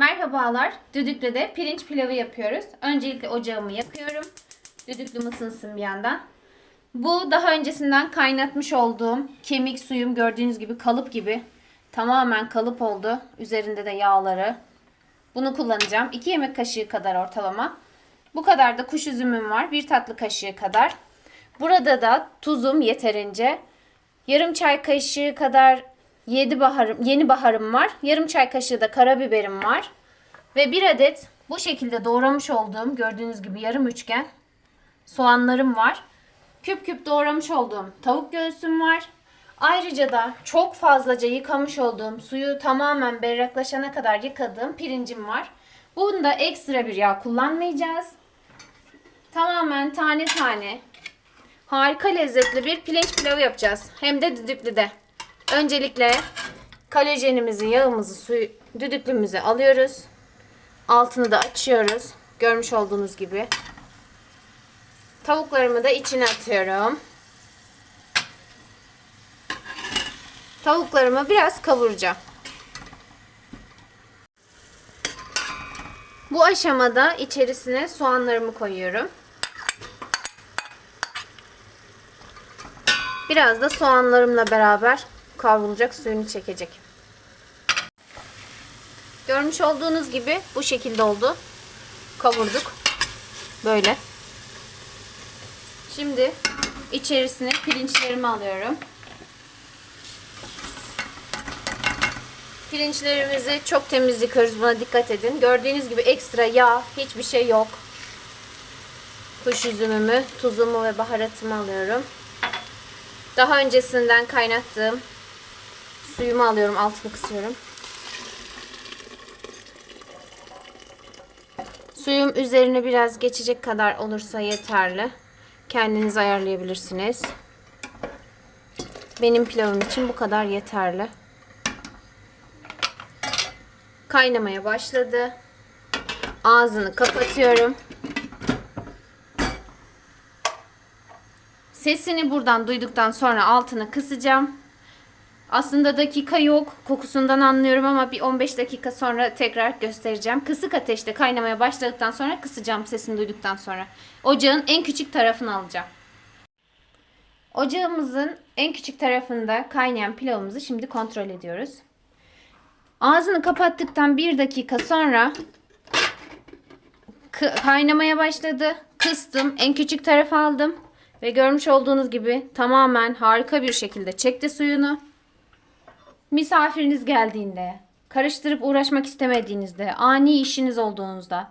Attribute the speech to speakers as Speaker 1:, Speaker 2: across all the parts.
Speaker 1: Merhabalar. Düdüklü'de pirinç pilavı yapıyoruz. Öncelikle ocağımı yakıyorum. Düdüklüm ısınsın bir yandan. Bu daha öncesinden kaynatmış olduğum kemik suyum gördüğünüz gibi kalıp gibi. Tamamen kalıp oldu. Üzerinde de yağları. Bunu kullanacağım. 2 yemek kaşığı kadar ortalama. Bu kadar da kuş üzümüm var. 1 tatlı kaşığı kadar. Burada da tuzum yeterince. Yarım çay kaşığı kadar yedi baharım, yeni baharım var. Yarım çay kaşığı da karabiberim var. Ve bir adet bu şekilde doğramış olduğum gördüğünüz gibi yarım üçgen soğanlarım var. Küp küp doğramış olduğum tavuk göğsüm var. Ayrıca da çok fazlaca yıkamış olduğum suyu tamamen berraklaşana kadar yıkadığım pirincim var. Bunda ekstra bir yağ kullanmayacağız. Tamamen tane tane harika lezzetli bir pirinç pilavı yapacağız. Hem de düdüklüde. Öncelikle kolajenimizi, yağımızı, suyu düdüklümüze alıyoruz. Altını da açıyoruz. Görmüş olduğunuz gibi. Tavuklarımı da içine atıyorum. Tavuklarımı biraz kavuracağım. Bu aşamada içerisine soğanlarımı koyuyorum. Biraz da soğanlarımla beraber kavrulacak suyunu çekecek. Görmüş olduğunuz gibi bu şekilde oldu. Kavurduk. Böyle. Şimdi içerisine pirinçlerimi alıyorum. Pirinçlerimizi çok temiz yıkıyoruz. Buna dikkat edin. Gördüğünüz gibi ekstra yağ, hiçbir şey yok. Kuş üzümümü, tuzumu ve baharatımı alıyorum. Daha öncesinden kaynattığım suyumu alıyorum. Altını kısıyorum. Suyum üzerine biraz geçecek kadar olursa yeterli. Kendiniz ayarlayabilirsiniz. Benim pilavım için bu kadar yeterli. Kaynamaya başladı. Ağzını kapatıyorum. Sesini buradan duyduktan sonra altını kısacağım. Aslında dakika yok. Kokusundan anlıyorum ama bir 15 dakika sonra tekrar göstereceğim. Kısık ateşte kaynamaya başladıktan sonra kısacağım sesini duyduktan sonra. Ocağın en küçük tarafını alacağım. Ocağımızın en küçük tarafında kaynayan pilavımızı şimdi kontrol ediyoruz. Ağzını kapattıktan bir dakika sonra kaynamaya başladı. Kıstım. En küçük tarafı aldım. Ve görmüş olduğunuz gibi tamamen harika bir şekilde çekti suyunu. Misafiriniz geldiğinde, karıştırıp uğraşmak istemediğinizde, ani işiniz olduğunuzda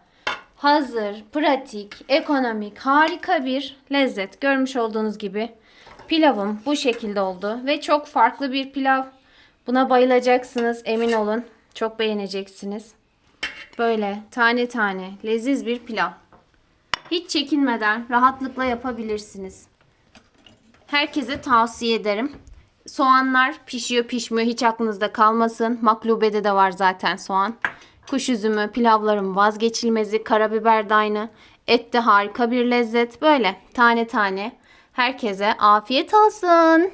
Speaker 1: hazır, pratik, ekonomik, harika bir lezzet. Görmüş olduğunuz gibi pilavım bu şekilde oldu ve çok farklı bir pilav. Buna bayılacaksınız emin olun. Çok beğeneceksiniz. Böyle tane tane leziz bir pilav. Hiç çekinmeden rahatlıkla yapabilirsiniz. Herkese tavsiye ederim. Soğanlar pişiyor pişmiyor hiç aklınızda kalmasın. Maklubede de var zaten soğan. Kuş üzümü, pilavların vazgeçilmezi, karabiber de aynı. Et de harika bir lezzet. Böyle tane tane. Herkese afiyet olsun.